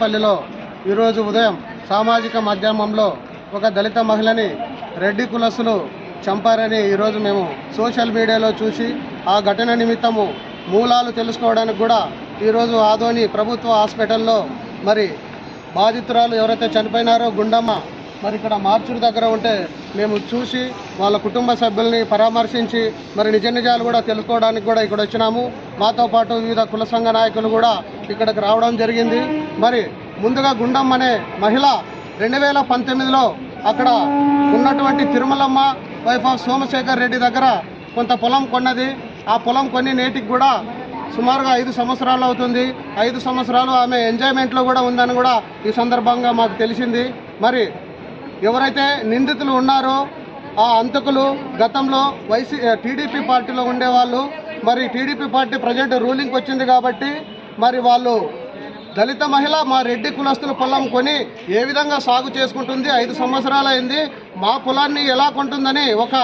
నానాకపల్లిలో ఈరోజు ఉదయం సామాజిక మాధ్యమంలో ఒక దళిత మహిళని రెడ్డి కులసులు చంపారని ఈరోజు మేము సోషల్ మీడియాలో చూసి ఆ ఘటన నిమిత్తము మూలాలు తెలుసుకోవడానికి కూడా ఈరోజు ఆదోని ప్రభుత్వ హాస్పిటల్లో మరి బాధితురాలు ఎవరైతే చనిపోయినారో గుండమ్మ మరి ఇక్కడ మార్చుడి దగ్గర ఉంటే మేము చూసి వాళ్ళ కుటుంబ సభ్యుల్ని పరామర్శించి మరి నిజ నిజాలు కూడా తెలుసుకోవడానికి కూడా ఇక్కడ వచ్చినాము. మాతో పాటు వివిధ కుల సంఘ నాయకులు కూడా ఇక్కడికి రావడం జరిగింది. మరి ముందుగా గుండమ్మ అనే మహిళ రెండు వేల పంతొమ్మిదిలో అక్కడ ఉన్నటువంటి తిరుమలమ్మ వైఫ్ ఆఫ్ సోమశేఖర్ రెడ్డి దగ్గర కొంత పొలం కొన్నది. ఆ పొలం కొన్ని నేటికి కూడా సుమారుగా ఐదు సంవత్సరాలు అవుతుంది. ఐదు సంవత్సరాలు ఆమె ఎంజాయ్మెంట్లో కూడా ఉందని కూడా ఈ సందర్భంగా మాకు తెలిసింది. మరి ఎవరైతే నిందితులు ఉన్నారో ఆ అంతకులు గతంలో వైసీ టీడీపీ పార్టీలో ఉండేవాళ్ళు. మరి టీడీపీ పార్టీ ప్రజెంట్ రూలింగ్ వచ్చింది కాబట్టి మరి వాళ్ళు దళిత మహిళ మా రెడ్డి కులస్తుల పొలం కొని ఏ విధంగా సాగు చేసుకుంటుంది? ఐదు సంవత్సరాలైంది. మా కులాన్ని ఎలా కొంటుందని ఒక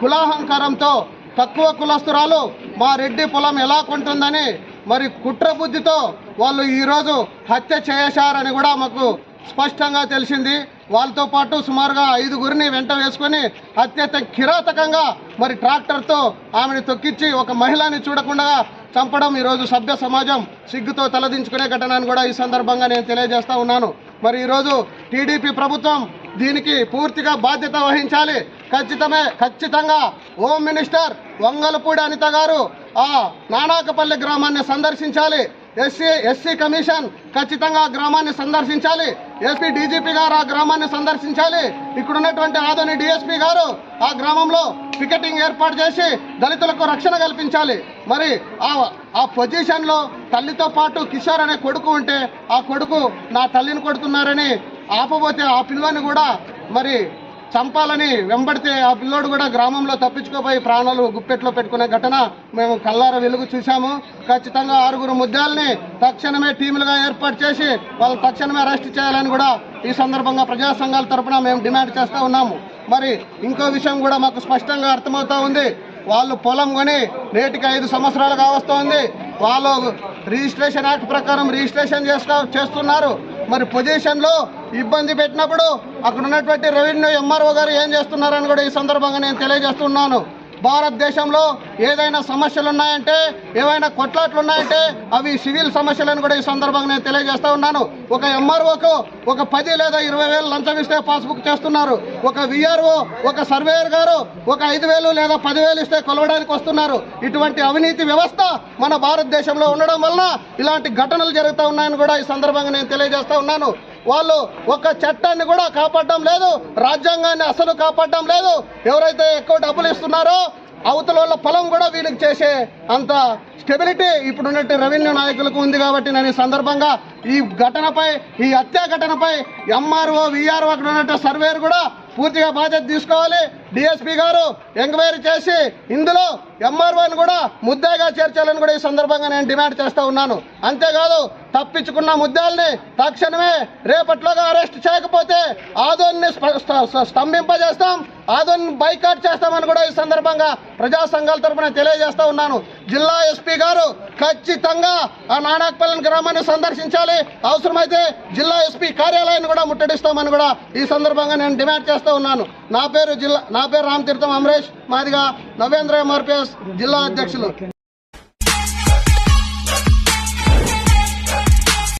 కులాహంకారంతో తక్కువ కులస్తురాలు మా రెడ్డి పొలం ఎలా కొంటుందని మరి కుట్ర బుద్ధితో వాళ్ళు ఈరోజు హత్య చేశారని కూడా మాకు స్పష్టంగా తెలిసింది. వాళ్ళతో పాటు సుమారుగా ఐదుగురిని వెంట వేసుకొని అత్యంత కిరాతకంగా మరి ట్రాక్టర్తో ఆమెను తొక్కించి ఒక మహిళని చూడకుండా చంపడం ఈరోజు సభ్య సమాజం సిగ్గుతో తలదించుకునే ఘటనను కూడా ఈ సందర్భంగా నేను తెలియజేస్తా ఉన్నాను. మరి ఈరోజు టీడీపీ ప్రభుత్వం దీనికి పూర్తిగా బాధ్యత వహించాలి. ఖచ్చితమే ఖచ్చితంగా హోమ్ మినిస్టర్ వంగలపూడి అనిత గారు ఆ నానాకపల్లి గ్రామాన్ని సందర్శించాలి. ఎస్సీ ఎస్సీ కమిషన్ ఖచ్చితంగా గ్రామాన్ని సందర్శించాలి. ఎస్పీ డీజీపీ గారు ఆ గ్రామాన్ని సందర్శించాలి. ఇక్కడ ఉన్నటువంటి ఆదోని డిఎస్పీ గారు ఆ గ్రామంలో పికెటింగ్ ఏర్పాటు చేసి దళితులకు రక్షణ కల్పించాలి. మరి ఆ ఆ పొజిషన్లో తల్లితో పాటు కిషోర్ అనే కొడుకు ఉంటే ఆ కొడుకు నా తల్లిని కొడుతున్నారని ఆపబోతే ఆ పిల్లని కూడా మరి చంపాలని వెంబడితే ఆ పిల్లోడు కూడా గ్రామంలో తప్పించుకోపోయి ప్రాణాలు గుప్పెట్లో పెట్టుకునే ఘటన మేము కల్లార వెలుగు చూశాము. ఖచ్చితంగా ఆరుగురు ముద్దాల్ని తక్షణమే టీములుగా ఏర్పాటు చేసి వాళ్ళు తక్షణమే అరెస్ట్ చేయాలని కూడా ఈ సందర్భంగా ప్రజా సంఘాల తరపున మేము డిమాండ్ చేస్తూ ఉన్నాము. మరి ఇంకో విషయం కూడా మాకు స్పష్టంగా అర్థమవుతా ఉంది. వాళ్ళు పొలం కొని నేటికి ఐదు సంవత్సరాలు కావస్తోంది వాళ్ళు రిజిస్ట్రేషన్ యాక్ట్ ప్రకారం రిజిస్ట్రేషన్ చేసుకో చేస్తున్నారు. మరి పొజిషన్లో ఇబ్బంది పెట్టినప్పుడు అక్కడ ఉన్నటువంటి రెవెన్యూ ఎంఆర్ఓ గారు ఏం చేస్తున్నారని కూడా ఈ సందర్భంగా నేను తెలియజేస్తున్నాను. భారతదేశంలో ఏదైనా సమస్యలు ఉన్నాయంటే ఏవైనా కొట్లాట్లు ఉన్నాయంటే అవి సివిల్ సమస్యలను కూడా ఈ సందర్భంగా నేను తెలియజేస్తా ఉన్నాను. ఒక ఎంఆర్ఓకు ఒక పది లేదా ఇరవై వేలు లంచం ఇస్తే పాస్బుక్ చేస్తున్నారు. ఒక విఆర్ఓ ఒక సర్వేయర్ గారు ఒక ఐదు వేలు లేదా పదివేలు ఇస్తే కొలవడానికి వస్తున్నారు. ఇటువంటి అవినీతి వ్యవస్థ మన భారతదేశంలో ఉండడం వలన ఇలాంటి ఘటనలు జరుగుతూ ఉన్నాయని కూడా ఈ సందర్భంగా నేను తెలియజేస్తా ఉన్నాను. వాళ్ళు ఒక చట్టాన్ని కూడా కాపాడడం లేదు రాజ్యాంగాన్ని అసలు కాపాడడం లేదు. ఎవరైతే ఎక్కువ డబ్బులు ఇస్తున్నారో అవతల వాళ్ళ పొలం కూడా వీళ్ళకి చేసే అంత స్టెబిలిటీ ఇప్పుడున్నట్టు రెవెన్యూ నాయకులకు ఉంది కాబట్టి నేను ఈ సందర్భంగా ఈ ఘటనపై ఈ హత్యా ఘటనపై ఎంఆర్ఓ విఆర్ఓ అక్కడ ఉన్నట్టు సర్వేర్ కూడా పూర్తిగా బాధ్యత తీసుకోవాలి. డిఎస్పీ గారు ఎంక్వైరీ చేసి ఇందులో ఎంఆర్ఓని కూడా ముద్దాగా చేర్చాలని కూడా ఈ సందర్భంగా నేను డిమాండ్ చేస్తూ ఉన్నాను. అంతేకాదు తప్పించుకున్న ముద్దాల్ని తక్షణమే రేపట్లోగా అరెస్ట్ చేయకపోతే ఆదోన్ని స్తంభింపజేస్తాం. ఆదోన్ని బైకాట్ చేస్తామని కూడా ఈ సందర్భంగా ప్రజా సంఘాల తరఫున తెలియజేస్తూ ఉన్నాను. జిల్లా ఎస్పీ గారు ఖచ్చితంగా ఆ నానాకపల్లి గ్రామాన్ని సందర్శించాలి. అవసరమైతే జిల్లా ఎస్పీ కార్యాలయాన్ని కూడా ముట్టడిస్తామని కూడా ఈ సందర్భంగా నేను డిమాండ్ చేస్తూ ఉన్నాను. నా పేరు జిల్లా నా పేరు రామతీర్థం అమరేష్. మాదిగా నవేంద్ర ఎంఆర్పిఎస్ జిల్లా అధ్యక్షులు.